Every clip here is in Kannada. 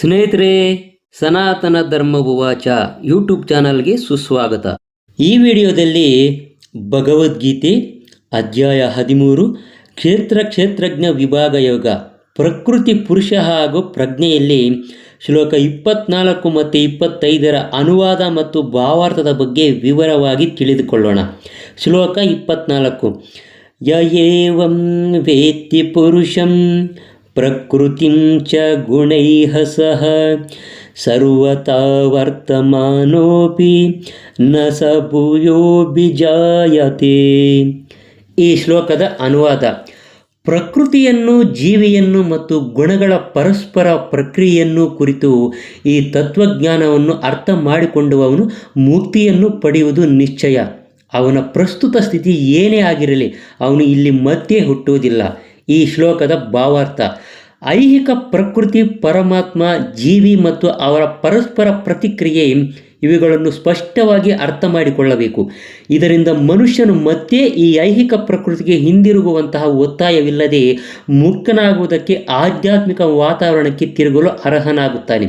ಸ್ನೇಹಿತರೆ, ಸನಾತನ ಧರ್ಮ ಉವಾಚ ಯೂಟ್ಯೂಬ್ ಚಾನಲ್ಗೆ ಸುಸ್ವಾಗತ. ಈ ವಿಡಿಯೋದಲ್ಲಿ ಭಗವದ್ಗೀತೆ ಅಧ್ಯಾಯ ಹದಿಮೂರು, ಕ್ಷೇತ್ರ ಕ್ಷೇತ್ರಜ್ಞ ವಿಭಾಗ ಯೋಗ, ಪ್ರಕೃತಿ ಪುರುಷ ಹಾಗೂ ಪ್ರಜ್ಞೆಯಲ್ಲಿ ಶ್ಲೋಕ ಇಪ್ಪತ್ನಾಲ್ಕು ಮತ್ತು ಇಪ್ಪತ್ತೈದರ ಅನುವಾದ ಮತ್ತು ಭಾವಾರ್ಥದ ಬಗ್ಗೆ ವಿವರವಾಗಿ ತಿಳಿದುಕೊಳ್ಳೋಣ. ಶ್ಲೋಕ ಇಪ್ಪತ್ನಾಲ್ಕು ಯ ಏವಂ ವೇತ್ತಿ ಪುರುಷಂ ಪ್ರಕೃತಿಂ ಚ ಗುಣೈಹ ಸಹ ಸರ್ವತಾ ವರ್ತಮಾನೋಪಿ ನ ಸ ಭೂಯೋಭಿಜಾಯತೆ ಈ ಶ್ಲೋಕದ ಅನುವಾದ, ಪ್ರಕೃತಿಯನ್ನು, ಜೀವಿಯನ್ನು ಮತ್ತು ಗುಣಗಳ ಪರಸ್ಪರ ಪ್ರಕ್ರಿಯೆಯನ್ನು ಕುರಿತು ಈ ತತ್ವಜ್ಞಾನವನ್ನು ಅರ್ಥ ಮಾಡಿಕೊಂಡುವವನು ಮುಕ್ತಿಯನ್ನು ಪಡೆಯುವುದು ನಿಶ್ಚಯ. ಅವನ ಪ್ರಸ್ತುತ ಸ್ಥಿತಿ ಏನೇ ಆಗಿರಲಿ, ಅವನು ಇಲ್ಲಿ ಮತ್ತೆ ಹುಟ್ಟುವುದಿಲ್ಲ. ಈ ಶ್ಲೋಕದ ಭಾವಾರ್ಥ, ಐಹಿಕ ಪ್ರಕೃತಿ, ಪರಮಾತ್ಮ, ಜೀವಿ ಮತ್ತು ಅವರ ಪರಸ್ಪರ ಪ್ರತಿಕ್ರಿಯೆ ಇವುಗಳನ್ನು ಸ್ಪಷ್ಟವಾಗಿ ಅರ್ಥ ಮಾಡಿಕೊಳ್ಳಬೇಕು ಇದರಿಂದ ಮನುಷ್ಯನು ಮತ್ತೆ ಈ ಐಹಿಕ ಪ್ರಕೃತಿಗೆ ಹಿಂದಿರುಗುವಂತಹ ಒತ್ತಾಯವಿಲ್ಲದೆ ಮುಕ್ತನಾಗುವುದಕ್ಕೆ ಆಧ್ಯಾತ್ಮಿಕ ವಾತಾವರಣಕ್ಕೆ ತಿರುಗಲು ಅರ್ಹನಾಗುತ್ತಾನೆ.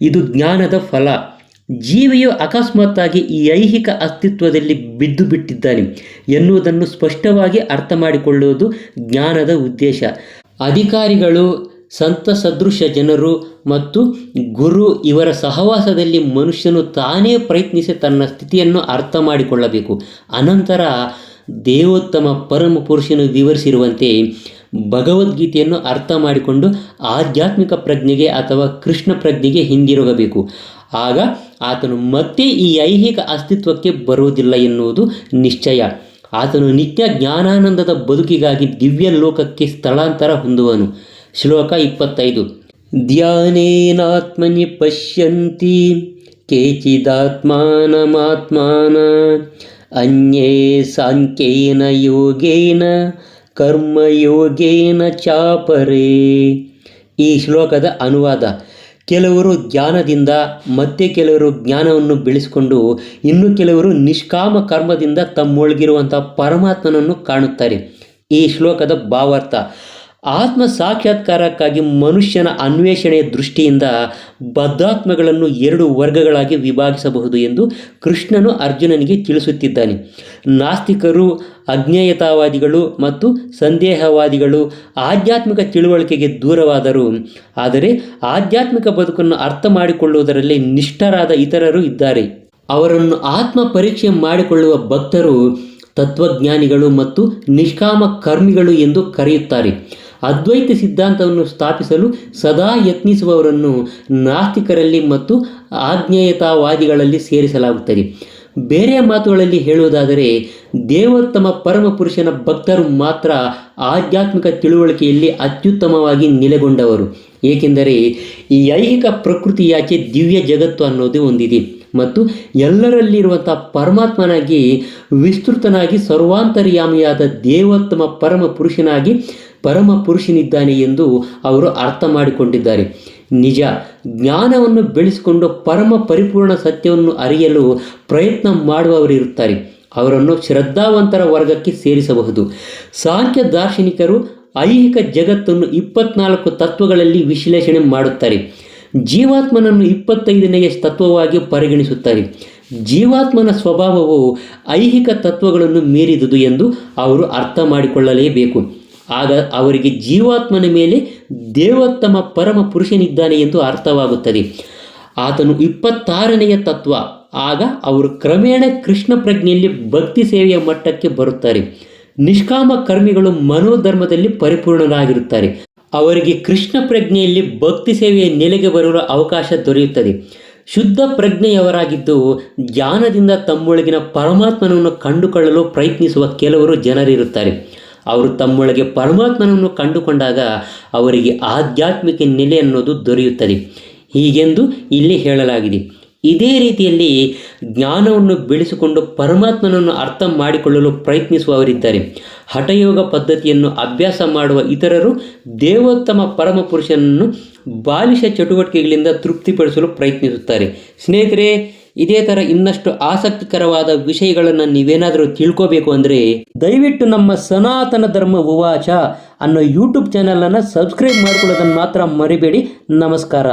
ಇದು ಜ್ಞಾನದ ಫಲ. ಜೀವಿಯು ಅಕಸ್ಮಾತ್ತಾಗಿ ಈ ಐಹಿಕ ಅಸ್ತಿತ್ವದಲ್ಲಿ ಬಿದ್ದು ಬಿಟ್ಟಿದ್ದಾನೆ ಎನ್ನುವುದನ್ನು ಸ್ಪಷ್ಟವಾಗಿ ಅರ್ಥ ಮಾಡಿಕೊಳ್ಳುವುದು ಜ್ಞಾನದ ಉದ್ದೇಶ. ಅಧಿಕಾರಿಗಳು, ಸಂತ ಸದೃಶ ಜನರು ಮತ್ತು ಗುರು ಇವರ ಸಹವಾಸದಲ್ಲಿ ಮನುಷ್ಯನು ತಾನೇ ಪ್ರಯತ್ನಿಸಿ ತನ್ನ ಸ್ಥಿತಿಯನ್ನು ಅರ್ಥ ಮಾಡಿಕೊಳ್ಳಬೇಕು. ಅನಂತರ ದೇವೋತ್ತಮ ಪರಮ ಪುರುಷನು ವಿವರಿಸಿರುವಂತೆ ಭಗವದ್ಗೀತೆಯನ್ನು ಅರ್ಥ ಮಾಡಿಕೊಂಡು ಆಧ್ಯಾತ್ಮಿಕ ಪ್ರಜ್ಞೆಗೆ ಅಥವಾ ಕೃಷ್ಣ ಪ್ರಜ್ಞೆಗೆ ಹಿಂದಿರುಗಬೇಕು. ಆಗ ಆತನು ಮತ್ತೆ ಈ ಐಹಿಕ ಅಸ್ತಿತ್ವಕ್ಕೆ ಬರುವುದಿಲ್ಲ ಎನ್ನುವುದು ನಿಶ್ಚಯ. ಆತನು ನಿತ್ಯ ಜ್ಞಾನಾನಂದದ ಬದುಕಿಗಾಗಿ ದಿವ್ಯ ಲೋಕಕ್ಕೆ ಸ್ಥಳಾಂತರ ಹೊಂದುವನು. ಶ್ಲೋಕ ಇಪ್ಪತ್ತೈದು. ಧ್ಯಾನೇನಾತ್ಮನಿ ಪಶ್ಯಂತಿ, ಕೇಚಿದಾತ್ಮಾನಮಾತ್ಮಾನ, ಅನ್ಯೇ ಸಾಂಖ್ಯೇನ ಯೋಗೇನ, ಕರ್ಮಯೋಗೇನ ಚಾಪರೇ. ಈ ಶ್ಲೋಕದ ಅನುವಾದ ಕೆಲವರು ಜ್ಞಾನದಿಂದ, ಮತ್ತೆ ಕೆಲವರು ಜ್ಞಾನವನ್ನು ಬೆಳೆಸಿಕೊಂಡು, ಇನ್ನು ಕೆಲವರು ನಿಷ್ಕಾಮ ಕರ್ಮದಿಂದ ತಮ್ಮೊಳಗಿರುವಂಥ ಪರಮಾತ್ಮನನ್ನು ಕಾಣುತ್ತಾರೆ. ಈ ಶ್ಲೋಕದ ಭಾವಾರ್ಥ. ಆತ್ಮ ಸಾಕ್ಷಾತ್ಕಾರಕ್ಕಾಗಿ ಮನುಷ್ಯನ ಅನ್ವೇಷಣೆಯ ದೃಷ್ಟಿಯಿಂದ ಬದ್ಧಾತ್ಮಗಳನ್ನು ಎರಡು ವರ್ಗಗಳಾಗಿ ವಿಭಾಗಿಸಬಹುದು ಎಂದು ಕೃಷ್ಣನು ಅರ್ಜುನನಿಗೆ ತಿಳಿಸುತ್ತಿದ್ದಾನೆ. ನಾಸ್ತಿಕರು, ಅಜ್ಞೇಯತಾವಾದಿಗಳು ಮತ್ತು ಸಂದೇಹವಾದಿಗಳು ಆಧ್ಯಾತ್ಮಿಕ ತಿಳುವಳಿಕೆಗೆ ದೂರವಾದರು. ಆದರೆ ಆಧ್ಯಾತ್ಮಿಕ ಬದುಕನ್ನು ಅರ್ಥ ಮಾಡಿಕೊಳ್ಳುವುದರಲ್ಲಿ ನಿಷ್ಠರಾದ ಇತರರು ಇದ್ದಾರೆ. ಅವರನ್ನು ಆತ್ಮ ಪರೀಕ್ಷೆ ಮಾಡಿಕೊಳ್ಳುವ ಭಕ್ತರು, ತತ್ವಜ್ಞಾನಿಗಳು ಮತ್ತು ನಿಷ್ಕಾಮ ಕರ್ಮಿಗಳು ಎಂದು ಕರೆಯುತ್ತಾರೆ. ಅದ್ವೈತ ಸಿದ್ಧಾಂತವನ್ನು ಸ್ಥಾಪಿಸಲು ಸದಾ ಯತ್ನಿಸುವವರನ್ನು ನಾಸ್ತಿಕರಲ್ಲಿ ಮತ್ತು ಆಜ್ಞೇಯತಾವಾದಿಗಳಲ್ಲಿ ಸೇರಿಸಲಾಗುತ್ತದೆ. ಬೇರೆ ಮಾತುಗಳಲ್ಲಿ ಹೇಳುವುದಾದರೆ, ದೇವೋತ್ತಮ ಪರಮ ಪುರುಷನ ಭಕ್ತರು ಮಾತ್ರ ಆಧ್ಯಾತ್ಮಿಕ ತಿಳುವಳಿಕೆಯಲ್ಲಿ ಅತ್ಯುತ್ತಮವಾಗಿ ನೆಲೆಗೊಂಡವರು. ಏಕೆಂದರೆ, ಈ ಐಹಿಕ ಪ್ರಕೃತಿಯಾಚೆ ದಿವ್ಯ ಜಗತ್ತು ಅನ್ನೋದು ಹೊಂದಿದೆ ಮತ್ತು ಎಲ್ಲರಲ್ಲಿರುವಂಥ ಪರಮಾತ್ಮನಾಗಿ ವಿಸ್ತೃತನಾಗಿ ಸರ್ವಾಂತರ್ಯಾಮಿಯಾದ ದೇವೋತ್ತಮ ಪರಮ ಪುರುಷನಾಗಿ ಪರಮ ಪುರುಷನಿದ್ದಾನೆ ಎಂದು ಅವರು ಅರ್ಥ ಮಾಡಿಕೊಂಡಿದ್ದಾರೆ. ನಿಜ, ಜ್ಞಾನವನ್ನು ಬೆಳೆಸಿಕೊಂಡು ಪರಮ ಪರಿಪೂರ್ಣ ಸತ್ಯವನ್ನು ಅರಿಯಲು ಪ್ರಯತ್ನ ಮಾಡುವವರಿರುತ್ತಾರೆ ಅವರನ್ನು ಶ್ರದ್ಧಾವಂತರ ವರ್ಗಕ್ಕೆ ಸೇರಿಸಬಹುದು. ಸಾಂಖ್ಯ ದಾರ್ಶನಿಕರು ಐಹಿಕ ಜಗತ್ತನ್ನು ಇಪ್ಪತ್ನಾಲ್ಕು ತತ್ವಗಳಲ್ಲಿ ವಿಶ್ಲೇಷಣೆ ಮಾಡುತ್ತಾರೆ. ಜೀವಾತ್ಮನನ್ನು ಇಪ್ಪತ್ತೈದನೆಯ ತತ್ವವಾಗಿ ಪರಿಗಣಿಸುತ್ತಾರೆ. ಜೀವಾತ್ಮನ ಸ್ವಭಾವವು ಐಹಿಕ ತತ್ವಗಳನ್ನು ಮೀರಿದುದು ಎಂದು ಅವರು ಅರ್ಥ ಮಾಡಿಕೊಳ್ಳಲೇಬೇಕು. ಆಗ ಅವರಿಗೆ ಜೀವಾತ್ಮನ ಮೇಲೆ ದೇವೋತ್ತಮ ಪರಮ ಪುರುಷನಿದ್ದಾನೆ ಎಂದು ಅರ್ಥವಾಗುತ್ತದೆ. ಆತನು ಇಪ್ಪತ್ತಾರನೆಯ ತತ್ವ. ಆಗ ಅವರು ಕ್ರಮೇಣ ಕೃಷ್ಣ ಪ್ರಜ್ಞೆಯಲ್ಲಿ ಭಕ್ತಿ ಸೇವೆಯ ಮಟ್ಟಕ್ಕೆ ಬರುತ್ತಾರೆ. ನಿಷ್ಕಾಮ ಕರ್ಮಿಗಳು ಮನೋಧರ್ಮದಲ್ಲಿ ಪರಿಪೂರ್ಣರಾಗಿರುತ್ತಾರೆ. ಅವರಿಗೆ ಕೃಷ್ಣ ಪ್ರಜ್ಞೆಯಲ್ಲಿ ಭಕ್ತಿ ಸೇವೆಯ ನೆಲೆಗೆ ಬರಲು ಅವಕಾಶ ದೊರೆಯುತ್ತದೆ. ಶುದ್ಧ ಪ್ರಜ್ಞೆಯವರಾಗಿದ್ದು ಜ್ಞಾನದಿಂದ ತಮ್ಮೊಳಗಿನ ಪರಮಾತ್ಮನನ್ನು ಕಂಡುಕೊಳ್ಳಲು ಪ್ರಯತ್ನಿಸುವ ಕೆಲವರು ಜನರಿರುತ್ತಾರೆ. ಅವರು ತಮ್ಮೊಳಗೆ ಪರಮಾತ್ಮನನ್ನು ಕಂಡುಕೊಂಡಾಗ ಅವರಿಗೆ ಆಧ್ಯಾತ್ಮಿಕ ನೆಲೆ ಅನ್ನೋದು ದೊರೆಯುತ್ತದೆ. ಹೀಗೆಂದು ಇಲ್ಲಿ ಹೇಳಲಾಗಿದೆ. ಇದೇ ರೀತಿಯಲ್ಲಿ ಜ್ಞಾನವನ್ನು ಬೆಳೆಸಿಕೊಂಡು ಪರಮಾತ್ಮನನ್ನು ಅರ್ಥ ಮಾಡಿಕೊಳ್ಳಲು ಪ್ರಯತ್ನಿಸುವವರಿದ್ದಾರೆ. ಹಠಯೋಗ ಪದ್ಧತಿಯನ್ನು ಅಭ್ಯಾಸ ಮಾಡುವ ಇತರರು ದೇವೋತ್ತಮ ಪರಮ ಪುರುಷನನ್ನು ಬಾಲಿಷ ಚಟುವಟಿಕೆಗಳಿಂದ ತೃಪ್ತಿಪಡಿಸಲು ಪ್ರಯತ್ನಿಸುತ್ತಾರೆ. ಸ್ನೇಹಿತರೆ, ಇದೇ ಥರ ಇನ್ನಷ್ಟು ಆಸಕ್ತಿಕರವಾದ ವಿಷಯಗಳನ್ನು ನೀವೇನಾದರೂ ತಿಳ್ಕೋಬೇಕು ಅಂದರೆ ದಯವಿಟ್ಟು ನಮ್ಮ ಸನಾತನ ಧರ್ಮ ಉವಾಚ ಅನ್ನೋ ಯೂಟ್ಯೂಬ್ ಚಾನಲನ್ನು ಸಬ್ಸ್ಕ್ರೈಬ್ ಮಾಡ್ಕೊಳ್ಳೋದನ್ನು ಮಾತ್ರ ಮರಿಬೇಡಿ. ನಮಸ್ಕಾರ.